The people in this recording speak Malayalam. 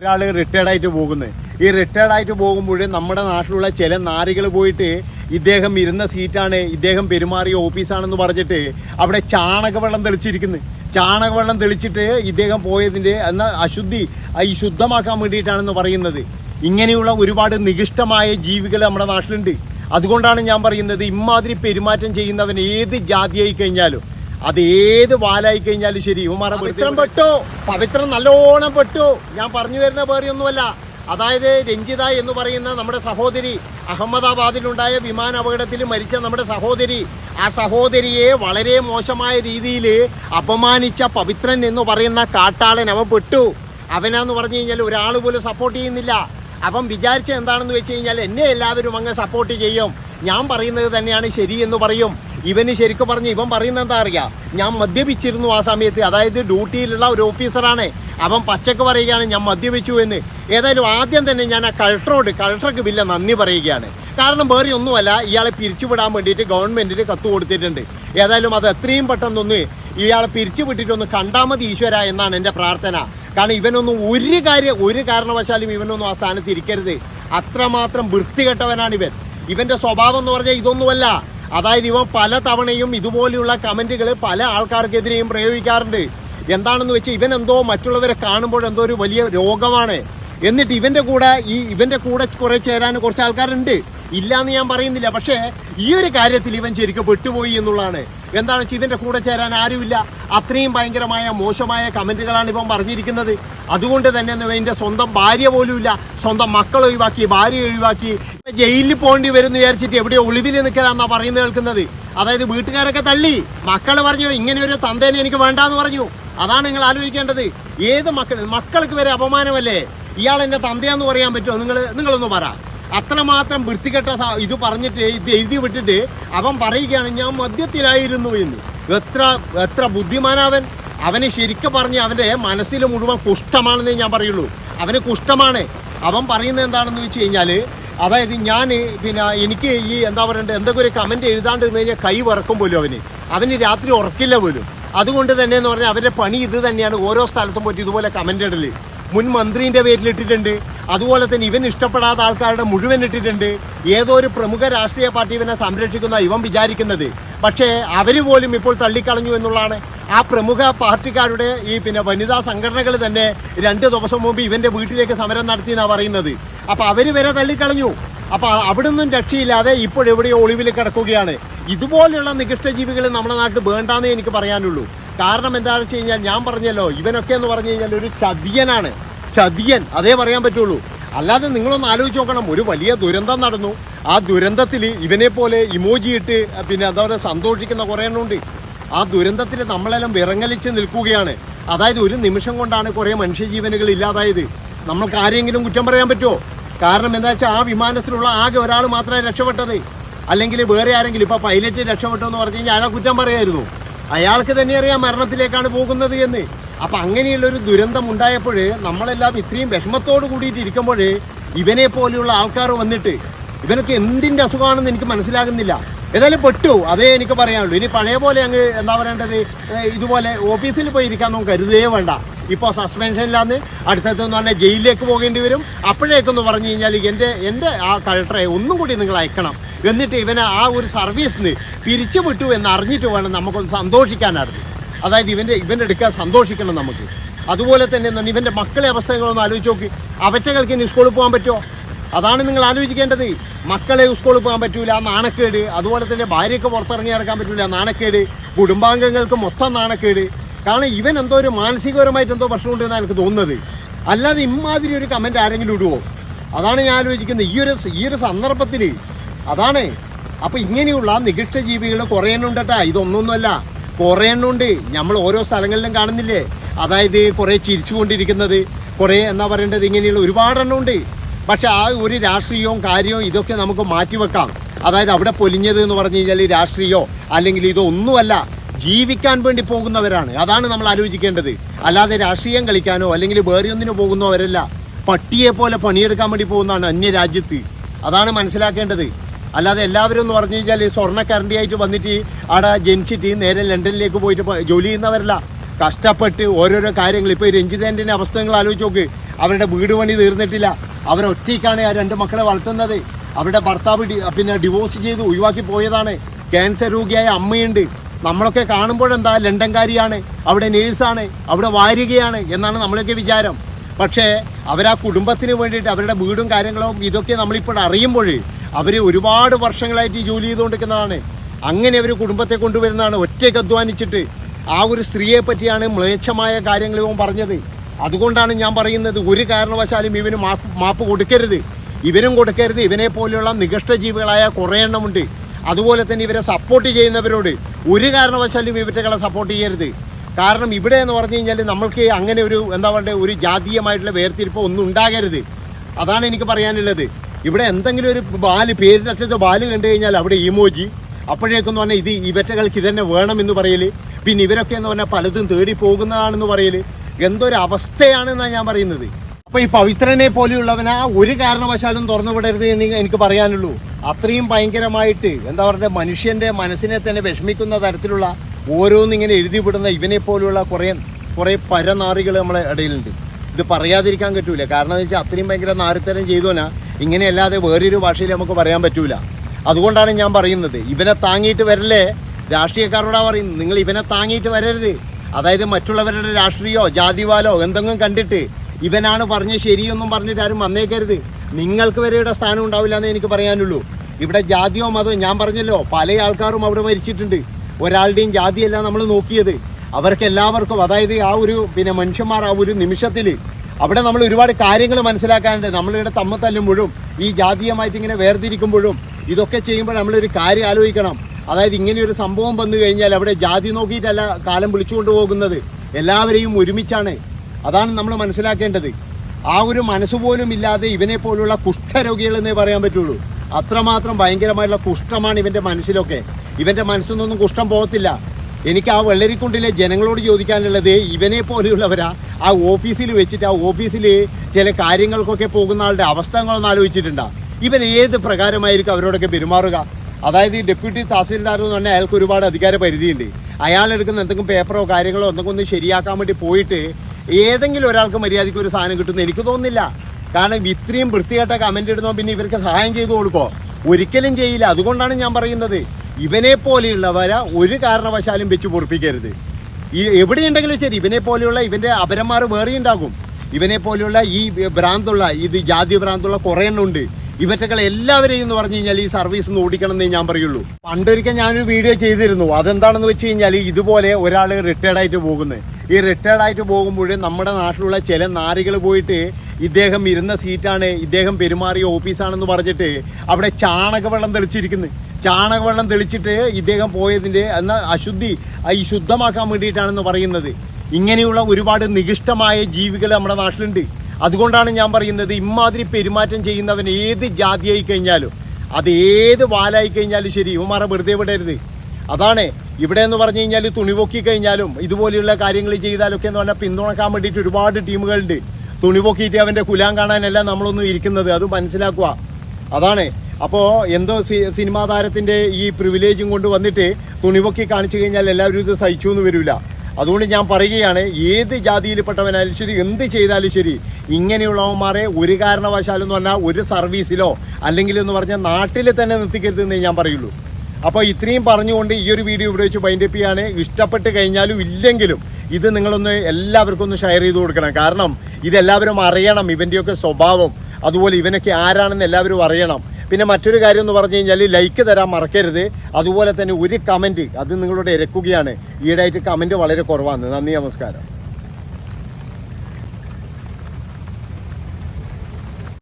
ഒരാൾ റിട്ടയർഡ് ആയിട്ട് പോകുന്നത് ഈ റിട്ടയർഡ് ആയിട്ട് പോകുമ്പോൾ നമ്മുടെ നാട്ടിലുള്ള ചില നാരികൾ പോയിട്ട് ഇദ്ദേഹം ഇരുന്ന സീറ്റാണ് ഇദ്ദേഹം പെരുമാറിയ ഓഫീസാണെന്ന് പറഞ്ഞിട്ട് അവിടെ ചാണകവെള്ളം തെളിച്ചിരിക്കുന്നു. ചാണകവെള്ളം തെളിച്ചിട്ട് ഇദ്ദേഹം പോയതിന്റെ എന്ന അശുദ്ധി ഈ ശുദ്ധമാക്കാൻ വേണ്ടിയിട്ടാണെന്ന് പറയുന്നത്. ഇങ്ങനെയുള്ള ഒരുപാട് നികിഷ്ടമായ ജീവികൾ നമ്മുടെ നാട്ടിലുണ്ട്. അതുകൊണ്ടാണ് ഞാൻ പറയുന്നത് ഇമാതിരി പെരുമാറ്റം ചെയ്യുന്നവൻ ഏത് ജാതിയായി കഴിഞ്ഞാലും അത് ഏത് വാലായി കഴിഞ്ഞാലും ശരി. ഇവന്മാരെ പവിത്രം പെട്ടോ. പവിത്രം നല്ലോണം പെട്ടു. ഞാൻ പറഞ്ഞു വരുന്ന വേറെയൊന്നുമല്ല. അതായത് രഞ്ജിത എന്ന് പറയുന്ന നമ്മുടെ സഹോദരി അഹമ്മദാബാദിലുണ്ടായ വിമാന അപകടത്തിൽ മരിച്ച നമ്മുടെ സഹോദരി ആ സഹോദരിയെ വളരെ മോശമായ രീതിയിൽ അപമാനിച്ച പവിത്രൻ എന്ന് പറയുന്ന കാട്ടാളൻ അവൻ പെട്ടു. അവനാന്ന് പറഞ്ഞു കഴിഞ്ഞാൽ ഒരാൾ പോലും സപ്പോർട്ട് ചെയ്യുന്നില്ല. അവൻ വിചാരിച്ച എന്താണെന്ന് വെച്ച് കഴിഞ്ഞാൽ എന്നെ എല്ലാവരും അങ്ങ് സപ്പോർട്ട് ചെയ്യും. ഞാൻ പറയുന്നത് തന്നെയാണ് ശരി എന്ന് പറയും. ഇവന് ശരിക്കും പറഞ്ഞ് ഇവൻ പറയുന്നത് എന്താ അറിയാം? ഞാൻ മദ്യപിച്ചിരുന്നു ആ സമയത്ത്. അതായത് ഡ്യൂട്ടിയിലുള്ള ഒരു ഓഫീസറാണ്. അവൻ പച്ചക്ക് പറയുകയാണ് ഞാൻ മദ്യപിച്ചു എന്ന്. ഏതായാലും ആദ്യം തന്നെ ഞാൻ ആ കളക്ടറോട് കളക്ടർക്ക് വില്ല നന്ദി പറയുകയാണ്. കാരണം വേറെ ഒന്നുമല്ല ഇയാളെ പിരിച്ചുവിടാൻ വേണ്ടിയിട്ട് ഗവൺമെന്റിന് കത്ത് കൊടുത്തിട്ടുണ്ട്. ഏതായാലും അത് എത്രയും പെട്ടെന്നൊന്ന് ഇയാളെ പിരിച്ചുവിട്ടിട്ടൊന്ന് കണ്ടാൽ മതി ഈശ്വര എന്നാണ് എന്റെ പ്രാർത്ഥന. കാരണം ഇവനൊന്നും ഒരു കാര്യം ഒരു കാരണവശാലും ഇവനൊന്നും ആ സ്ഥാനത്ത് ഇരിക്കരുത്. അത്രമാത്രം വൃത്തികെട്ടവനാണ് ഇവൻ ഇവന്റെ സ്വഭാവം എന്ന് പറഞ്ഞാൽ ഇതൊന്നുമല്ല. അതായത് ഇവൻ പല തവണയും ഇതുപോലെയുള്ള കമന്റുകൾ പല ആൾക്കാർക്കെതിരെയും പ്രയോഗിക്കാറുണ്ട്. എന്താണെന്ന് വെച്ചാൽ ഇവൻ എന്തോ മറ്റുള്ളവരെ കാണുമ്പോൾ എന്തോ ഒരു വലിയ രോഗമാണ്. എന്നിട്ട് ഇവന്റെ കൂടെ ഈ ഇവന്റെ കൂടെ കുറെ ചേരാൻ കുറച്ച് ആൾക്കാരുണ്ട്. ഇല്ല എന്ന് ഞാൻ പറയുന്നില്ല. പക്ഷേ ഈ ഒരു കാര്യത്തിൽ ഇവൻ ശരിക്കും പെട്ടുപോയി എന്നുള്ളതാണ്. എന്താണ് വെച്ചാൽ ഇവന്റെ കൂടെ ചേരാൻ ആരുമില്ല? അത്രയും ഭയങ്കരമായ മോശമായ കമന്റുകളാണ് ഇപ്പം പറഞ്ഞിരിക്കുന്നത്. അതുകൊണ്ട് തന്നെ ഇവന്റെ സ്വന്തം ഭാര്യ പോലുമില്ല സ്വന്തം മക്കൾ ഒഴിവാക്കി ഭാര്യ ഒഴിവാക്കി. ജയിലിൽ പോകേണ്ടി വരും എന്ന് വിചാരിച്ചിട്ട് എവിടെയോ ഒളിവിൽ നിൽക്കലാന്നാണ് പറയുന്നത് കേൾക്കുന്നത്. അതായത് വീട്ടുകാരൊക്കെ തള്ളി. മക്കൾ പറഞ്ഞു ഇങ്ങനെ ഒരു തന്തേനെ എനിക്ക് വേണ്ടാന്ന് പറഞ്ഞു. അതാണ് നിങ്ങൾ ആലോചിക്കേണ്ടത്. ഏത് മക്കൾ മക്കൾക്ക് വരെ അപമാനമല്ലേ? ഇയാൾ എന്റെ തന്തയാന്ന് പറയാൻ പറ്റുമോ? നിങ്ങൾ നിങ്ങളൊന്ന് പറ. അത്രമാത്രം വൃത്തികെട്ട ഇത് പറഞ്ഞിട്ട് ഇത് എഴുതി വിട്ടിട്ട് അവൻ പറയുകയാണ് ഞാൻ മദ്യത്തിലായിരുന്നു എന്ന്. എത്ര എത്ര ബുദ്ധിമാനവൻ. അവന് ശരിക്കും പറഞ്ഞ് അവന്റെ മനസ്സിൽ മുഴുവൻ കുഷ്ഠമാണെന്നേ ഞാൻ പറയുള്ളൂ. അവന് കുഷ്ഠമാണ്. അവൻ പറയുന്നത് എന്താണെന്ന് വെച്ച് കഴിഞ്ഞാൽ അതായത് ഞാൻ പിന്നെ എനിക്ക് ഈ എന്താ പറയണ്ടത് എന്തൊക്കെ ഒരു കമന്റ് എഴുതാണ്ട് നിന്ന് കഴിഞ്ഞാൽ കൈ വറക്കും പോലും അവന്. അവന് രാത്രി ഉറക്കില്ല പോലും. അതുകൊണ്ട് തന്നെ എന്ന് പറഞ്ഞാൽ അവരുടെ പണി ഇത് തന്നെയാണ്. ഓരോ സ്ഥലത്തും പോയിട്ട് ഇതുപോലെ കമന്റ് ഇടൽ. മുൻ മന്ത്രിന്റെ പേരിൽ ഇട്ടിട്ടുണ്ട് അതുപോലെ തന്നെ ഇവൻ ഇഷ്ടപ്പെടാത്ത ആൾക്കാരുടെ മുഴുവൻ ഇട്ടിട്ടുണ്ട്. ഏതോ ഒരു പ്രമുഖ രാഷ്ട്രീയ പാർട്ടി ഇവനെ സംരക്ഷിക്കുന്ന ഇവൻ വിചാരിക്കുന്നത്. പക്ഷേ അവർ പോലും ഇപ്പോൾ തള്ളിക്കളഞ്ഞു എന്നുള്ളതാണ്. ആ പ്രമുഖ പാർട്ടിക്കാരുടെ ഈ പിന്നെ വനിതാ സംഘടനകൾ തന്നെ രണ്ട് ദിവസം മുമ്പ് ഇവന്റെ വീട്ടിലേക്ക് സമരം നടത്തി എന്നാണ് പറയുന്നത്. അപ്പോൾ അവർ വരെ തള്ളിക്കളഞ്ഞു. അപ്പൊ അവിടെ നിന്നും രക്ഷയില്ലാതെ ഇപ്പോഴെവിടെയോ ഒളിവിൽ കിടക്കുകയാണ്. ഇതുപോലെയുള്ള നികൃഷ്ടജീവികൾ നമ്മുടെ നാട്ടിൽ വേണ്ടാന്നേ എനിക്ക് പറയാനുള്ളൂ. കാരണം എന്താണെന്ന് വെച്ച് കഴിഞ്ഞാൽ ഞാൻ പറഞ്ഞല്ലോ ഇവനൊക്കെ എന്ന് പറഞ്ഞു കഴിഞ്ഞാൽ ഒരു ചതിയനാണ്. ചതിയൻ അതേ പറയാൻ പറ്റുള്ളൂ. അല്ലാതെ നിങ്ങളൊന്ന് ആലോചിച്ച് നോക്കണം ഒരു വലിയ ദുരന്തം നടന്നു. ആ ദുരന്തത്തിൽ ഇവനെ പോലെ ഇമോജി ഇട്ട് പിന്നെ അതുപോലെ സന്തോഷിക്കുന്ന കുറേ എണ്ണമുണ്ട് ആ ദുരന്തത്തിൽ നമ്മളെല്ലാം വിറങ്ങലിച്ച് നിൽക്കുകയാണ്. അതായത് ഒരു നിമിഷം കൊണ്ടാണ് കുറേ മനുഷ്യജീവനുകൾ ഇല്ലാതായത്. നമ്മൾക്ക് ആരെങ്കിലും കുറ്റം പറയാൻ പറ്റുമോ? കാരണം എന്താ വെച്ചാൽ ആ വിമാനത്തിലുള്ള ആകെ ഒരാൾ മാത്രമേ രക്ഷപ്പെട്ടത്. അല്ലെങ്കിൽ വേറെ ആരെങ്കിലും ഇപ്പോൾ പൈലറ്റ് രക്ഷപ്പെട്ടു എന്ന് പറഞ്ഞു കഴിഞ്ഞാൽ അയാളെ കുറ്റം പറയായിരുന്നു. അയാൾക്ക് തന്നെ അറിയാം മരണത്തിലേക്കാണ് പോകുന്നത് എന്ന്. അപ്പൊ അങ്ങനെയുള്ളൊരു ദുരന്തം ഉണ്ടായപ്പോൾ നമ്മളെല്ലാം ഇത്രയും വിഷമത്തോട് കൂടിയിട്ട് ഇരിക്കുമ്പോൾ ഇവനെ പോലെയുള്ള ആൾക്കാർ വന്നിട്ട് ഇവനൊക്കെ എന്തിന്റെ അസുഖമാണെന്ന് എനിക്ക് മനസ്സിലാകുന്നില്ല. ഏതായാലും പെട്ടു. അതേ എനിക്ക് പറയാനുള്ളൂ. ഇനി പഴയ പോലെ അങ്ങ് എന്താ പറയേണ്ടത്? ഇതുപോലെ ഓഫീസിൽ പോയി ഇരിക്കാൻ നമുക്ക് കരുതേ വേണ്ട. ഇപ്പോൾ സസ്പെൻഷനിലാന്ന് അടുത്തതെന്ന് പറഞ്ഞാൽ ജയിലിലേക്ക് പോകേണ്ടി വരും. അപ്പോഴേക്കെന്ന് പറഞ്ഞു കഴിഞ്ഞാൽ എന്റെ എന്റെ ആ കളക്ടറെ ഒന്നും കൂടി നിങ്ങൾ അയക്കണം. എന്നിട്ട് ഇവനെ ആ ഒരു സർവീസിന് പിരിച്ചു വിട്ടു എന്ന് അറിഞ്ഞിട്ട് വേണം നമുക്കൊന്ന് സന്തോഷിക്കാനായിരുന്നു അതായത് ഇവന്റെ ഇവന്റെ എടുക്കാൻ സന്തോഷിക്കണം നമുക്ക്. അതുപോലെ തന്നെ എന്താണ് ഇവന്റെ മക്കളെ അവസ്ഥകളൊന്ന് ആലോചിച്ച് നോക്കി. അവറ്റകൾക്ക് ഇനി സ്കൂളിൽ പോകാൻ പറ്റുമോ? അതാണ് നിങ്ങൾ ആലോചിക്കേണ്ടത്. മക്കളെ സ്കൂളിൽ പോകാൻ പറ്റൂല നാണക്കേട്. അതുപോലെ തന്നെ ഭാര്യയ്ക്ക് പുറത്തിറങ്ങി നടക്കാൻ പറ്റൂല നാണക്കേട്. കുടുംബാംഗങ്ങൾക്ക് മൊത്തം നാണക്കേട്. കാരണം ഇവൻ എന്തോ ഒരു മാനസികപരമായിട്ട് എന്തോ പ്രശ്നമുണ്ടെന്നാണ് എനിക്ക് തോന്നുന്നത്. അല്ലാതെ ഇമാതിരി ഒരു കമന്റ് ആരെങ്കിലും ഇടുവോ? അതാണ് ഞാൻ ആലോചിക്കുന്നത്. ഈ ഒരു ഈ ഒരു സന്ദർഭത്തിൽ അതാണ്. അപ്പോൾ ഇങ്ങനെയുള്ള നികൃഷ്ട ജീവികൾ കുറേ എണ്ണുണ്ടട്ടാ ഇതൊന്നൊന്നുമല്ല. കുറേ നമ്മൾ ഓരോ സ്ഥലങ്ങളിലും കാണുന്നില്ലേ? അതായത് കുറേ ചിരിച്ചുകൊണ്ടിരിക്കുന്നത്. കുറേ എന്താ പറയേണ്ടത്? ഇങ്ങനെയുള്ള ഒരുപാട് എണ്ണമുണ്ട് പക്ഷേ ആ ഒരു രാഷ്ട്രീയവും കാര്യവും ഇതൊക്കെ നമുക്ക് മാറ്റിവെക്കാം. അതായത് അവിടെ പൊലിഞ്ഞത് എന്ന് പറഞ്ഞു കഴിഞ്ഞാൽ രാഷ്ട്രീയോ അല്ലെങ്കിൽ ഇതോ ഒന്നുമല്ല ജീവിക്കാൻ വേണ്ടി പോകുന്നവരാണ്. അതാണ് നമ്മൾ ആലോചിക്കേണ്ടത്. അല്ലാതെ രാഷ്ട്രീയം കളിക്കാനോ അല്ലെങ്കിൽ വേറെ ഒന്നിനോ പോകുന്നവരല്ല. പട്ടിയെ പോലെ പണിയെടുക്കാൻ വേണ്ടി പോകുന്നതാണ് അന്യരാജ്യത്ത്. അതാണ് മനസ്സിലാക്കേണ്ടത്. അല്ലാതെ എല്ലാവരും എന്ന് പറഞ്ഞു കഴിഞ്ഞാൽ സ്വർണക്കരണ്ടി ആയിട്ട് വന്നിട്ട് അവിടെ ജനിച്ചിട്ട് നേരെ ലണ്ടനിലേക്ക് പോയിട്ട് ജോലി ചെയ്യുന്നവരല്ല. കഷ്ടപ്പെട്ട് ഓരോരോ കാര്യങ്ങൾ. ഇപ്പോൾ രഞ്ജിതേന്റെ അവസ്ഥ നിങ്ങൾ ആലോചിച്ച് നോക്ക്. അവരുടെ വീട് പണി തീർന്നിട്ടില്ല. അവരൊറ്റയ്ക്കാണ് ആ രണ്ട് മക്കളെ വളർത്തുന്നത്. അവരുടെ ഭർത്താവ് പിന്നെ ഡിവോഴ്സ് ചെയ്ത് ഒഴിവാക്കി പോയതാണ്. ക്യാൻസർ രോഗിയായ അമ്മയുണ്ട്. നമ്മളൊക്കെ കാണുമ്പോഴെന്താ ലണ്ടൻകാരിയാണ് അവിടെ നേഴ്സാണ് അവിടെ വാരികയാണ് എന്നാണ് നമ്മളൊക്കെ വിചാരം. പക്ഷേ അവരാ കുടുംബത്തിന് വേണ്ടിയിട്ട് അവരുടെ വീടും കാര്യങ്ങളും ഇതൊക്കെ നമ്മളിപ്പോൾ അറിയുമ്പോൾ അവർ ഒരുപാട് വർഷങ്ങളായിട്ട് ജോലി ചെയ്തുകൊണ്ടിരിക്കുന്നതാണ്. അങ്ങനെ അവർ കുടുംബത്തെ കൊണ്ടുവരുന്നതാണ്. ഒറ്റയ്ക്ക് അധ്വാനിച്ചിട്ട് ആ ഒരു സ്ത്രീയെ പറ്റിയാണ് മ്ലേച്ഛമായ കാര്യങ്ങൾ ഇവൻ പറഞ്ഞത്. അതുകൊണ്ടാണ് ഞാൻ പറയുന്നത് ഒരു കാരണവശാലും ഇവന് മാപ്പ് മാപ്പ് കൊടുക്കരുത്. ഇവനും കൊടുക്കരുത്. ഇവനെ പോലെയുള്ള നികഷ്ടജീവികളായ കുറേ എണ്ണമുണ്ട്. അതുപോലെ തന്നെ ഇവരെ സപ്പോർട്ട് ചെയ്യുന്നവരോട് ഒരു കാരണവശാലും ഇവറ്റകളെ സപ്പോർട്ട് ചെയ്യരുത്. കാരണം ഇവിടെ എന്ന് പറഞ്ഞു കഴിഞ്ഞാൽ നമ്മൾക്ക് അങ്ങനെ ഒരു എന്താ പറയുക ഒരു ജാതീയമായിട്ടുള്ള വേർതിരിപ്പ് ഒന്നും ഉണ്ടാകരുത്. അതാണ് എനിക്ക് പറയാനുള്ളത്. ഇവിടെ എന്തെങ്കിലും ഒരു ബാൽ പേരിനറ്റത്ത് ബാൽ കണ്ടു കഴിഞ്ഞാൽ അവിടെ ഇമോജി അപ്പോഴേക്കെന്ന് പറഞ്ഞാൽ ഇത് ഇവറ്റകൾക്ക് ഇതന്നെ വേണമെന്ന് പറയൽ പിന്നെ ഇവരൊക്കെ എന്ന് പറഞ്ഞാൽ പലതും തേടി പോകുന്നതാണെന്ന് പറയൽ എന്തൊരു അവസ്ഥയാണെന്നാണ് ഞാൻ പറയുന്നത്. അപ്പോൾ ഈ പവിത്രനെ പോലെയുള്ളവൻ ആ ഒരു കാരണവശാലും തുറന്നു വിടരുത് എന്ന് എനിക്ക് പറയാനുള്ളൂ. അത്രയും ഭയങ്കരമായിട്ട് എന്താ പറയുക മനുഷ്യന്റെ മനസ്സിനെ തന്നെ വിഷമിക്കുന്ന തരത്തിലുള്ള ഓരോന്നിങ്ങനെ എഴുതി വിടുന്ന ഇവനെ പോലുള്ള കുറേ കുറേ പരനാറികൾ നമ്മളെ ഇടയിലുണ്ട്. ഇത് പറയാതിരിക്കാൻ പറ്റൂല. കാരണം എന്ന് വെച്ചാൽ അത്രയും ഭയങ്കര നാരിത്തരം ചെയ്തോനാ. ഇങ്ങനെയല്ലാതെ വേറൊരു ഭാഷയിൽ നമുക്ക് പറയാൻ പറ്റൂല. അതുകൊണ്ടാണ് ഞാൻ പറയുന്നത് ഇവനെ താങ്ങിയിട്ട് വരല്ലേ? രാഷ്ട്രീയക്കാരോടാ പറയും നിങ്ങൾ ഇവനെ താങ്ങിയിട്ട് വരരുത്. അതായത് മറ്റുള്ളവരുടെ രാഷ്ട്രീയോ ജാതിവാലോ എന്തെങ്കിലും കണ്ടിട്ട് ഇവനാണ് പറഞ്ഞ് ശരിയൊന്നും പറഞ്ഞിട്ട് ആരും വന്നേക്കരുത്. നിങ്ങൾക്ക് വരെ ഇവിടെ സ്ഥാനം ഉണ്ടാവില്ല എന്ന് എനിക്ക് പറയാനുള്ളൂ. ഇവിടെ ജാതിയോ മതമോ ഞാൻ പറഞ്ഞല്ലോ പല ആൾക്കാരും അവിടെ മരിച്ചിട്ടുണ്ട്. ഒരാളുടെയും ജാതിയല്ല നമ്മൾ നോക്കിയത്. അവർക്ക് എല്ലാവർക്കും അതായത് ആ ഒരു പിന്നെ മനുഷ്യന്മാർ ആ ഒരു നിമിഷത്തിൽ അവിടെ നമ്മൾ ഒരുപാട് കാര്യങ്ങൾ മനസ്സിലാക്കാനുണ്ട്. നമ്മളിവിടെ തമ്മ തല്ലുമ്പോഴും ഈ ജാതീയമായിട്ട് ഇങ്ങനെ വേർതിരിക്കുമ്പോഴും ഇതൊക്കെ ചെയ്യുമ്പോൾ നമ്മളൊരു കാര്യം ആലോചിക്കണം. അതായത് ഇങ്ങനെ ഒരു സംഭവം വന്നു കഴിഞ്ഞാൽ അവിടെ ജാതി നോക്കിയിട്ടല്ല കാലം വിളിച്ചുകൊണ്ട് പോകുന്നത്. എല്ലാവരെയും ഒരുമിച്ചാണ്. അതാണ് നമ്മൾ മനസ്സിലാക്കേണ്ടത്. ആ ഒരു മനസ്സുപോലും ഇല്ലാതെ ഇവനെ പോലുള്ള കുഷ്ഠരോഗികൾ എന്നേ പറയാൻ പറ്റുള്ളൂ. അത്രമാത്രം ഭയങ്കരമായിട്ടുള്ള കുഷ്ഠമാണ് ഇവന്റെ മനസ്സിലൊക്കെ. ഇവന്റെ മനസ്സിൽ നിന്നൊന്നും കുഷ്ഠം പോകത്തില്ല. എനിക്ക് ആ വെള്ളരിക്കുണ്ടിലെ ജനങ്ങളോട് ചോദിക്കാനുള്ളത് ഇവനെ പോലെയുള്ളവരാ? ആ ഓഫീസിൽ വെച്ചിട്ട് ആ ഓഫീസിൽ ചില കാര്യങ്ങൾക്കൊക്കെ പോകുന്ന ആളുടെ അവസ്ഥകളൊന്നും ആലോചിച്ചിട്ടുണ്ടാ? ഇവൻ ഏത് പ്രകാരമായിരിക്കും അവരോടൊക്കെ പെരുമാറുക? അതായത് ഈ ഡെപ്യൂട്ടി തഹസീൽദാർ എന്ന് പറഞ്ഞാൽ അയാൾക്ക് ഒരുപാട് അധികാര പരിധിയുണ്ട്. അയാൾ എടുക്കുന്ന എന്തെങ്കിലും പേപ്പറോ കാര്യങ്ങളോ എന്തെങ്കിലും ഒന്ന് ശരിയാക്കാൻ വേണ്ടി പോയിട്ട് ഏതെങ്കിലും ഒരാൾക്ക് മര്യാദയ്ക്ക് ഒരു സാധനം കിട്ടുമെന്ന് എനിക്ക് തോന്നുന്നില്ല. കാരണം ഇത്രയും വൃത്തികെട്ട കമന്റ് ഇടുന്നോ പിന്നെ ഇവർക്ക് സഹായം ചെയ്തു കൊടുക്കോ? ഒരിക്കലും ചെയ്യില്ല. അതുകൊണ്ടാണ് ഞാൻ പറയുന്നത്. ഇവനെ പോലെയുള്ളവരെ ഒരു കാരണവശാലും വെച്ച് പൊറപ്പിക്കരുത്. ഈ എവിടെയുണ്ടെങ്കിലും ശരി ഇവനെ പോലെയുള്ള ഇവന്റെ അപരന്മാർ വേറെ ഉണ്ടാകും. ഇവനെ പോലെയുള്ള ഈ ഭ്രാന്തുള്ള ഇത് ജാതി ഭ്രാന്തുള്ള കുറേ എണ്ണം ഉണ്ട്. ഇവറ്റകൾ എല്ലാവരെയും എന്ന് പറഞ്ഞു കഴിഞ്ഞാൽ ഈ സർവീസ് ഒന്ന് ഓടിക്കണം എന്നേ ഞാൻ പറയുള്ളൂ. പണ്ടൊരിക്കൽ ഞാനൊരു വീഡിയോ ചെയ്തിരുന്നു. അതെന്താണെന്ന് വെച്ച് കഴിഞ്ഞാൽ ഇതുപോലെ ഒരാൾ റിട്ടയർഡായിട്ട് പോകുന്നത്. ഈ റിട്ടയർഡ് ആയിട്ട് പോകുമ്പോൾ നമ്മുടെ നാട്ടിലുള്ള ചില നാരികൾ പോയിട്ട് ഇദ്ദേഹം ഇരുന്ന സീറ്റാണ് ഇദ്ദേഹം പെരുമാറിയ ഓഫീസാണെന്ന് പറഞ്ഞിട്ട് അവിടെ ചാണകവെള്ളം തെളിച്ചിരിക്കുന്നത് ചാണകവെള്ളം തെളിച്ചിട്ട് ഇദ്ദേഹം പോയതിന്റെ എന്ന അശുദ്ധി ഈ ശുദ്ധമാക്കാൻ വേണ്ടിയിട്ടാണെന്ന് പറയുന്നത്. ഇങ്ങനെയുള്ള ഒരുപാട് നികിഷ്ടമായ ജീവികൾ നമ്മുടെ നാട്ടിലുണ്ട്. അതുകൊണ്ടാണ് ഞാൻ പറയുന്നത് ഇമാതിരി പെരുമാറ്റം ചെയ്യുന്നവൻ ഏത് ജാതിയായി കഴിഞ്ഞാലും അത് ഏത് വാലായി കഴിഞ്ഞാലും ശരി ഇവന്മാരെ വെറുതെ വിടരുത്. അതാണ് ഇവിടെ എന്ന് പറഞ്ഞു കഴിഞ്ഞാൽ തുണി പൊക്കി കഴിഞ്ഞാലും ഇതുപോലെയുള്ള കാര്യങ്ങൾ ചെയ്താലൊക്കെ എന്ന് പറഞ്ഞാൽ പിന്തുണക്കാൻ വേണ്ടിയിട്ട് ഒരുപാട് ടീമുകളുണ്ട്. തുണി പൊക്കിയിട്ട് അവന്റെ കുലാം കാണാനല്ല നമ്മളൊന്നും ഇരിക്കുന്നത്. അത് മനസ്സിലാക്കുക. അതാണ്. അപ്പോൾ എന്തോ സിനിമാ താരത്തിന്റെ ഈ പ്രിവിലേജും കൊണ്ട് വന്നിട്ട് തുണിപൊക്കി കാണിച്ചു കഴിഞ്ഞാൽ എല്ലാവരും ഇത് സഹിച്ചു എന്ന് വരില്ല. അതുകൊണ്ട് ഞാൻ പറയുകയാണ് ഏത് ജാതിയിൽപ്പെട്ടവനായാലും ശരി എന്ത് ചെയ്താലും ശരി ഇങ്ങനെയുള്ളവന്മാരെ ഒരു കാരണവശാലെന്ന് പറഞ്ഞാൽ ഒരു സർവീസിലോ അല്ലെങ്കിൽ എന്ന് പറഞ്ഞാൽ നാട്ടിൽ തന്നെ നിർത്തിക്കരുതെന്നേ ഞാൻ പറയുള്ളൂ. അപ്പോൾ ഇത്രയും പറഞ്ഞുകൊണ്ട് ഈ ഒരു വീഡിയോ ഇവിടെ വെച്ച് ബൈൻഡപ്പ് ചെയ്യാണ്. ഇഷ്ടപ്പെട്ട് കഴിഞ്ഞാലും ഇല്ലെങ്കിലും ഇത് നിങ്ങളൊന്ന് എല്ലാവർക്കും ഒന്ന് ഷെയർ ചെയ്ത് കൊടുക്കണം. കാരണം ഇതെല്ലാവരും അറിയണം ഇവന്റെയൊക്കെ സ്വഭാവം. അതുപോലെ ഇവനൊക്കെ ആരാണെന്ന് എല്ലാവരും അറിയണം. പിന്നെ മറ്റൊരു കാര്യം എന്ന് പറഞ്ഞു കഴിഞ്ഞാൽ ലൈക്ക് തരാൻ മറക്കരുത്. അതുപോലെ തന്നെ ഒരു കമന്റ് അത് നിങ്ങളോട് ഇരക്കുകയാണ്. ഈയിടെയായിട്ട് കമന്റ് വളരെ കുറവാണ്. നന്ദി നമസ്കാരം.